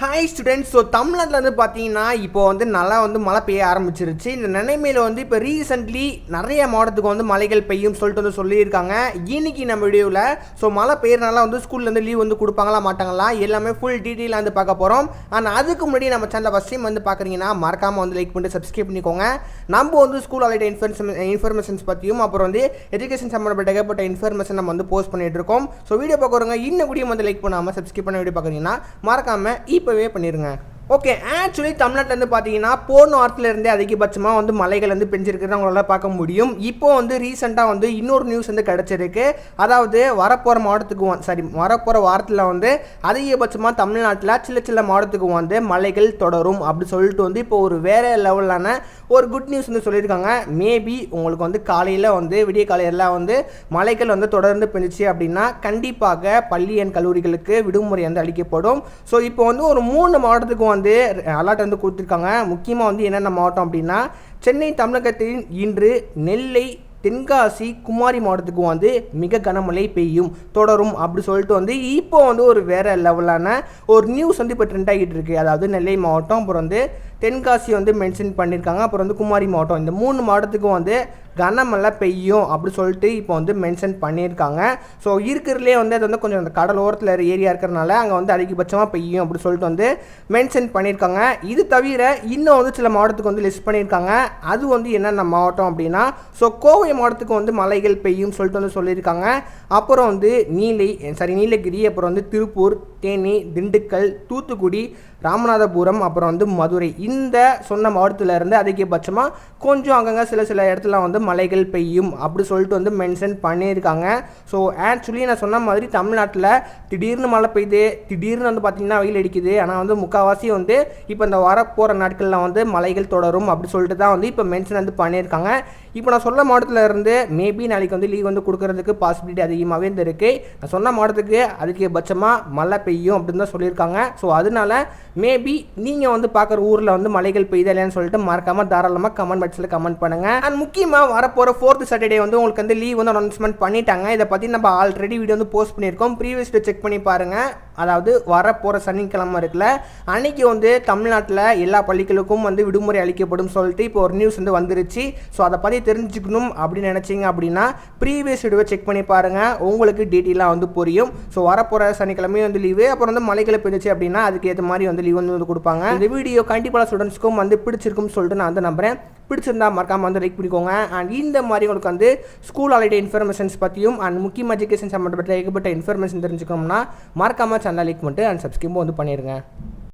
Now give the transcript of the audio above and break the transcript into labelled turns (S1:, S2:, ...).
S1: Hi students so தமிழ்நாட்டில் வந்து பார்த்தீங்கன்னா இப்போ வந்து நல்லா வந்து மழை பெய்ய ஆரம்பிச்சிருச்சு. இந்த நிலைமையில் வந்து இப்போ ரீசெண்ட்லி நிறைய மாவட்டத்துக்கு வந்து மழைகள் பெய்யும் சொல்லிட்டு வந்து சொல்லியிருக்காங்க. இன்னைக்கு நம்ம வீடியோவில் ஸோ மழை பெய்யறனால வந்து ஸ்கூல்லேருந்து லீவ் வந்து கொடுப்பாங்களா மாட்டாங்களா எல்லாமே ஃபுல் டீட்டெயிலாக வந்து பார்க்க போகிறோம் ஆனால் அதுக்கு முன்னாடி நம்ம சேனலில் ஃபஸ்ட் டைம் வந்து பார்க்குறீங்கன்னா மறக்காமல் வந்து லைக் பண்ணிட்டு சப்ஸ்கிரைப் பண்ணிக்கோங்க. நம்ம வந்து ஸ்கூல் அலைட் இன்ஃபர்மேஷன் இன்ஃபர்மேஷன்ஸ் பற்றியும் அப்புறம் வந்து எஜுகேஷன் சம்மந்தப்பட்ட ஏகப்பட்ட இன்ஃபர்மேஷன் நம்ம வந்து போஸ்ட் பண்ணிகிட்டு இருக்கோம். ஸோ வீடியோ பார்க்குறவங்க இன்னும் கூடிய வந்து லைக் பண்ணாமல் சப்ஸ்கிரைப் பண்ண வீடியோ பார்க்குறீங்கன்னா மறக்காமல் இப்போ இப்போவே பண்ணிடுங்க ஓகே ஆக்சுவலி தமிழ்நாட்டிலேருந்து பார்த்தீங்கன்னா போன வாரத்துல அதிகபட்சமாக வந்து மலைகள் வந்து பெஞ்சிருக்கிறத உங்களால் பார்க்க முடியும். இப்போ வந்து ரீசெண்டாக வந்து இன்னொரு நியூஸ் வந்து கிடச்சிருக்கு. அதாவது வரப்போகிற மாவட்டத்துக்கு சாரி வரப்போகிற வாரத்தில் வந்து அதிகபட்சமாக தமிழ்நாட்டில் சில சில மாவட்டத்துக்கு வந்து மலைகள் தொடரும் அப்படி சொல்லிட்டு வந்து இப்போ ஒரு வேறு லெவலான ஒரு குட் நியூஸ் வந்து சொல்லியிருக்காங்க. மேபி உங்களுக்கு வந்து காலையில் வந்து விடிய காலையில் வந்து மலைகள் வந்து தொடர்ந்து பெஞ்சிச்சு அப்படின்னா கண்டிப்பாக பள்ளி அண்ட் கல்லூரிகளுக்கு விடுமுறை வந்து அளிக்கப்படும். ஸோ இப்போ வந்து ஒரு மூணு மாவட்டத்துக்கு வந்து வந்து அலர்ட் வந்து கொடுத்துருக்காங்க. முக்கியமாக வந்து என்னென்ன மாவட்டம் அப்படின்னா சென்னை தமிழகத்தின் இன்று நெல்லை தென்காசி குமாரி மாவட்டத்துக்கு வந்து மிக கனமழை பெய்யும். தொடரும் அப்படி சொல்லிட்டு வந்து இப்போ வந்து ஒரு வேற லெவலான ஒரு நியூஸ் வந்து இப்போ ட்ரெண்ட் ஆகிட்டு இருக்கு. அதாவது நெல்லை மாவட்டம் அப்புறம் வந்து தென்காசி வந்து மென்ஷன் பண்ணியிருக்காங்க அப்புறம் வந்து குமாரி மாவட்டம். இந்த மூணு மாவட்டத்துக்கும் வந்து கனமழை பெய்யும் அப்படி சொல்லிட்டு இப்போ வந்து மென்ஷன் பண்ணியிருக்காங்க ஸோ இருக்கிறதுலே வந்து அது வந்து கொஞ்சம் அந்த கடல் ஓரத்தில் ஏரியா இருக்கிறனால அங்கே வந்து அதிகபட்சமாக பெய்யும் அப்படி சொல்லிட்டு வந்து மென்ஷன் பண்ணியிருக்காங்க இது தவிர இன்னும் வந்து சில மாவட்டத்துக்கு வந்து லிஸ்ட் பண்ணியிருக்காங்க அது வந்து என்னென்ன மாவட்டம் அப்படின்னா ஸோ கோவை மாவட்டத்துக்கு வந்து மலைகள் பெய்யும் சொல்லிட்டு வந்து சொல்லியிருக்காங்க. அப்புறம் வந்து நீலை சாரி நீலகிரி அப்புறம் வந்து திருப்பூர் தேனி திண்டுக்கல் தூத்துக்குடி ராமநாதபுரம் அப்புறம் வந்து மதுரை. இந்த சொன்ன மாவட்டத்தில் இருந்து அதிகபட்சமாக கொஞ்சம் அங்கங்கே சில சில இடத்துல வந்து மலைகள் பெய்யும் அப்படி சொல்லிட்டு வந்து மென்ஷன் பண்ணியிருக்காங்க. ஸோ ஆக்சுவலி நான் சொன்ன மாதிரி தமிழ்நாட்டில் திடீர்னு மழை பெய்யுது திடீர்னு வந்து பார்த்திங்கன்னா வெயில் அடிக்குது. ஆனால் வந்து முக்கால்வாசி வந்து இப்போ இந்த வரப்போகிற நாட்களில் வந்து மலைகள் தொடரும் அப்படி சொல்லிட்டு தான் வந்து இப்போ மென்ஷன் வந்து பண்ணியிருக்காங்க. இப்போ நான் சொன்ன மாவட்டத்தில் இருந்து மேபி நாளைக்கு வந்து லீவ் வந்து கொடுக்கறதுக்கு பாசிபிலிட்டி அதிகமாகவே இருந்து இருக்குது நான் சொன்ன மாவட்டத்துக்கு அதிகபட்சமாக மழை பெய்யும் அப்படின்னு தான் சொல்லியிருக்காங்க. ஸோ அதனால மேபி நீங்கள் வந்து பார்க்குற ஊரில் வந்து மலைகள் பெய்யுதா இல்லையான்னு சொல்லிட்டு மறக்காமல் தாராளமாக கமெண்ட் பாக்ஸில் கமெண்ட் பண்ணுங்கள் அண்ட் முக்கியமாக வரப்போகிற ஃபோர்த் சாட்டர்டே வந்து உங்களுக்கு வந்து லீவ் வந்து அனௌன்ஸ்மெண்ட் பண்ணிட்டாங்க. இதை பற்றி நம்ம ஆல்ரெடி வீடியோ வந்து போஸ்ட் பண்ணியிருக்கோம். ப்ரீவியஸ் செக் பண்ணி பாருங்கள் அதாவது வரப்போகிற சனிக்கிழமை இருக்குல்ல அன்னைக்கு வந்து தமிழ்நாட்டில் எல்லா பள்ளிகளுக்கும் வந்து விடுமுறை அளிக்கப்படும் சொல்லிட்டு இப்போ ஒரு நியூஸ் வந்து வந்துருச்சு. ஸோ அதை பற்றி தெரிஞ்சுக்கணும் அப்படின்னு நினச்சிங்க அப்படின்னா ப்ரீவியஸ் வீடியோவை செக் பண்ணி பாருங்கள் உங்களுக்கு டீட்டெயிலாக வந்து புரியும். ஸோ வரப்போகிற சனிக்கிழமையும் வந்து லீவு அப்புறம் வந்து மலைகளை பெஞ்சிச்சு அப்படின்னா அதுக்கு ஏற்ற மாதிரி வந்து லீவ் வந்து வந்து கொடுப்பாங்க. இந்த வீடியோ கண்டிப்பாக ஸ்டூடெண்ட்ஸ்க்கும் வந்து பிடிச்சிருக்கும்னு சொல்லிட்டு நான் வந்து நம்புறேன். பிடிச்சிருந்தா மறக்காமல் வந்து லைக் பண்ணிக்கோங்க. அண்ட் இந்த மாதிரி உங்களுக்கு வந்து ஸ்கூல் அலைட்ட இன்ஃபர்மேஷன்ஸ் பற்றியும் அண்ட் முக்கியம் எஜுகேஷன் சம்மந்தப்பட்ட ஏகப்பட்ட இன்ஃபர்மேஷன் தெரிஞ்சுக்கணும்னா மறக்காமல் சேனல் லைக் பண்ணிட்டு அண்ட் சப்ஸ்கிரைபும் வந்து பண்ணிடுங்க